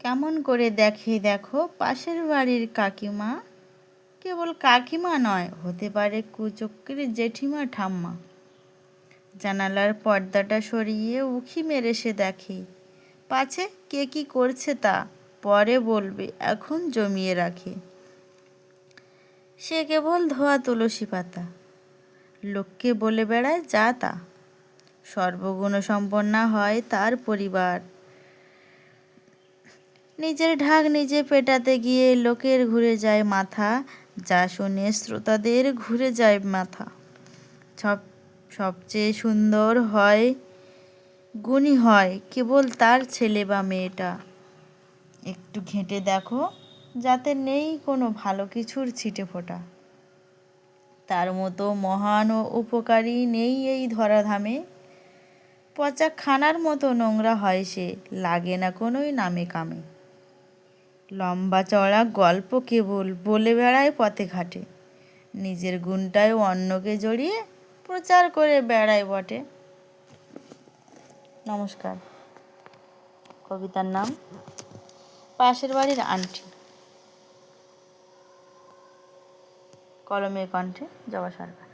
কেমন করে দেখে দেখো পাশের বাড়ির কাকিমা? কেবল কাকিমা নয়, হতে পারে কুচক্রির জেঠিমা, ঠাম্মা। জানালার পর্দাটা সরিয়ে উখি মেরে সে দেখে, পাছে, কে কি করছে তা? পরে বলবে, এখন জমিয়ে রাখে। সে কেবল ধোয়া তুলসী পাতা। লোককে বলে বেড়ায়, যা তা। সর্বগুণ সম্পন্না হয় তার পরিবার। নিজের ঢাক নিজে পেটাতে গিয়ে লোকের ঘুরে যায় মাথা, যা শুনে শ্রোতাদের ঘুরে যায় মাথা। সব, সবচেয়ে সুন্দর হয়, গুণী হয় কেবল তার ছেলে বা মেয়েটা। একটু ঘেঁটে দেখো, যাতে নেই কোনো ভালো কিছুর ছিটে ফোটা। তার মতো মহান ও উপকারী নেই এই ধরাধামে। পচা খানার মতো নোংরা হয় সে, লাগে না কোনোই নামে কামে। লম্বা চড়া গল্প কেবল বলে বেড়ায় পথে ঘাটে। নিজের গুণটায় অন্যকে জড়িয়ে প্রচার করে বেড়ায় বটে। নমস্কার। কবিতার নাম, পাশের বাড়ির আন্টি। কলমের কণ্ঠে জবা সরকার।